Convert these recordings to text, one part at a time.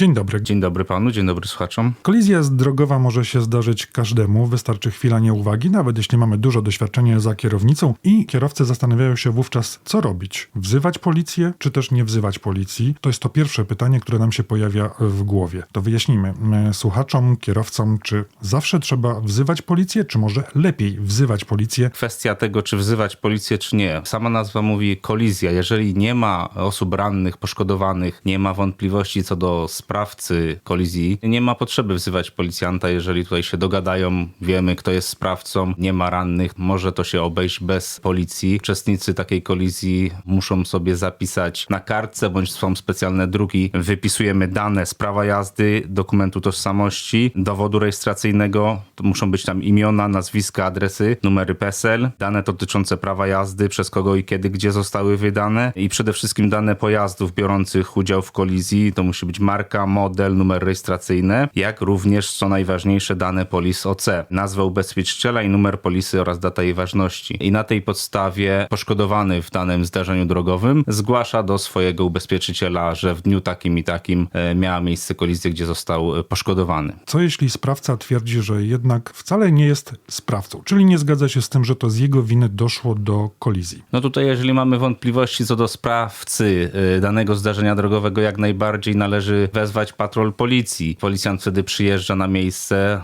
Dzień dobry. Dzień dobry panu, dzień dobry słuchaczom. Kolizja drogowa może się zdarzyć każdemu, wystarczy chwila nieuwagi, nawet jeśli mamy dużo doświadczenia za kierownicą i kierowcy zastanawiają się wówczas, co robić. Wzywać policję, czy też nie wzywać policji? To jest to pierwsze pytanie, które nam się pojawia w głowie. To wyjaśnijmy słuchaczom, kierowcom, czy zawsze trzeba wzywać policję, czy może lepiej wzywać policję? Kwestia tego, czy wzywać policję, czy nie. Sama nazwa mówi kolizja. Jeżeli nie ma osób rannych, poszkodowanych, nie ma wątpliwości co do sprawcy kolizji, nie ma potrzeby wzywać policjanta, jeżeli tutaj się dogadają, wiemy kto jest sprawcą, nie ma rannych, może to się obejść bez policji. Uczestnicy takiej kolizji muszą sobie zapisać na kartce, bądź są specjalne druki. Wypisujemy dane z prawa jazdy, dokumentu tożsamości, dowodu rejestracyjnego. To muszą być tam imiona, nazwiska, adresy, numery PESEL, dane dotyczące prawa jazdy, przez kogo i kiedy, gdzie zostały wydane i przede wszystkim dane pojazdów biorących udział w kolizji. To musi być marka, model, numer rejestracyjny, jak również, co najważniejsze, dane polis OC, nazwa ubezpieczyciela i numer polisy oraz data jej ważności. I na tej podstawie poszkodowany w danym zdarzeniu drogowym zgłasza do swojego ubezpieczyciela, że w dniu takim i takim e, miała miejsce kolizja, gdzie został e, poszkodowany. Co jeśli sprawca twierdzi, że jednak wcale nie jest sprawcą, czyli nie zgadza się z tym, że to z jego winy doszło do kolizji? No tutaj, jeżeli mamy wątpliwości co do sprawcy y, danego zdarzenia drogowego, jak najbardziej należy wezwać patrol policji. Policjant wtedy przyjeżdża na miejsce,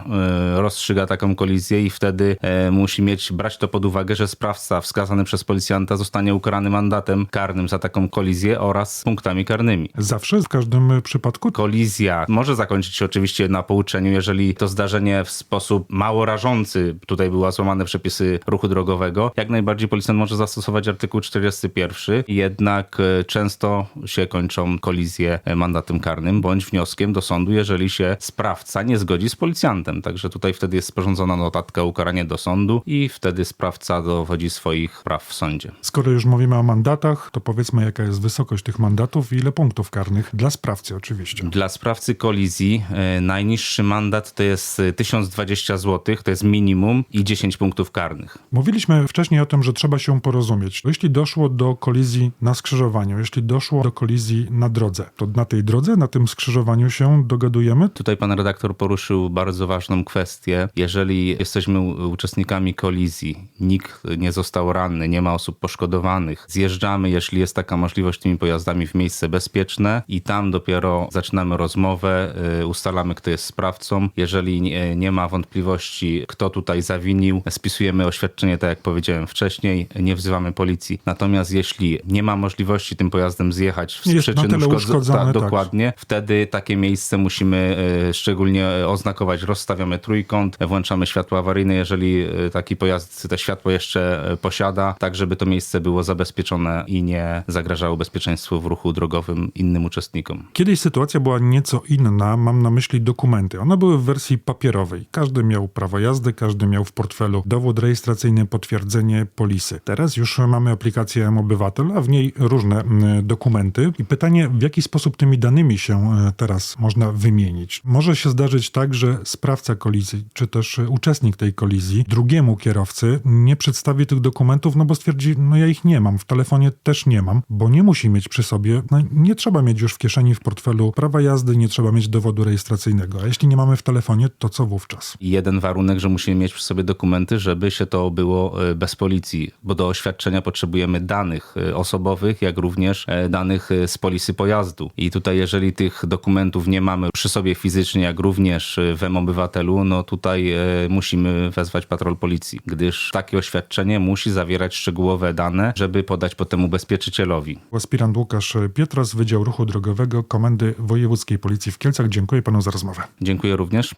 y, rozstrzyga taką kolizję i wtedy y, musi mieć, brać to pod uwagę, że sprawca wskazany przez policjanta zostanie ukarany mandatem karnym za taką kolizję oraz punktami karnymi. Zawsze, w każdym przypadku? Kolizja może zakończyć się oczywiście na pouczeniu, jeżeli to zdarzenie w sposób mało rażący, tutaj były złamane przepisy ruchu drogowego, jak najbardziej policjant może zastosować artykuł 41, jednak e, często się kończą kolizje mandatem karnym bądź wnioskiem do sądu, jeżeli się sprawca nie zgodzi z policjantem. Także tutaj wtedy jest sporządzona notatka ukaranie do sądu i wtedy sprawca dowodzi swoich praw w sądzie. Skoro już mówimy o mandatach, to powiedzmy, jaka jest wysokość tych mandatów i ile punktów karnych dla sprawcy oczywiście. Dla sprawcy kolizji e, najniższy mandat to jest e, 1020 zł, to jest minimum i 10 punktów karnych. Mówiliśmy wcześniej o tym, że trzeba się porozumieć. Jeśli doszło do kolizji na skrzyżowaniu, jeśli doszło do kolizji na drodze, to na tej drodze, na tym skrzyżowaniu się dogadujemy? Tutaj pan redaktor poruszył bardzo ważną kwestię. Jeżeli jesteśmy uczestnikami kolizji, nikt nie został ranny, nie ma osób poszkodowanych, zjeżdżamy, jeśli jest taka możliwość, tymi pojazdami w miejsce bezpieczne i tam dopiero zaczynamy rozmowę, y, ustalamy, kto jest sprawcą. Jeżeli nie, nie ma wątpliwości, kto tutaj zawinił, spisujemy oświadczenie, tak jak powiedziałem wcześniej, nie wzywamy policji. Natomiast jeśli nie ma możliwości tym pojazdem zjechać z Jest przyczyn uszkodzony, tak, tak. dokładnie, wtedy takie miejsce musimy e, szczególnie oznakować, rozstawiamy trójkąt, włączamy światło awaryjne, jeżeli e, taki pojazd te światło jeszcze e, posiada, tak żeby to miejsce było zabezpieczone i nie zagrażało bezpieczeństwu w ruchu drogowym innym uczestnikom. Kiedyś sytuacja była nieco inna, mam na myśli dokumenty. One były w wersji papierowej. Każdy miał prawo jazdy, każdy miał w portfelu dowód rejestracyjny, potwierdzenie polisy. Teraz już mamy aplikację M-Obywatel, a w niej różne mm, dokumenty. I pytanie, w jaki sposób tymi danymi się e, teraz można wymienić? Może się zdarzyć tak, że sprawca kolizji, czy też e, uczestnik tej kolizji, drugiemu kierowcy nie przedstawi tych dokumentów, no bo stwierdzi, no ja ich nie mam, w telefonie też nie mam, bo nie musi mieć przy sobie, no nie trzeba mieć już w kieszeni, w portfelu prawa jazdy, nie trzeba mieć dowodu rejestracyjnego. A jeśli nie mamy w telefonie, to co wówczas? Jeden warunek, że musimy mieć przy sobie dokumenty, żeby się to było e, bez policji, bo do oświadczenia potrzebujemy danych e, osobowych, jak również e, danych e, z polisy pojazdu. I tutaj, jeżeli tych dokumentów nie mamy przy sobie fizycznie, jak również e, w M-Obywatelu, no tutaj e, musimy wezwać patrol policji, gdyż takie oświadczenie musi zawierać szczegółowe dane, żeby podać potem ubezpieczycielowi. Aspirant Łukasz Pietras, Wydział Ruchu Drogowego Komendy Wojewódzkiej Policji w Kielcach. Dziękuję panu za rozmowę. Dziękuję również.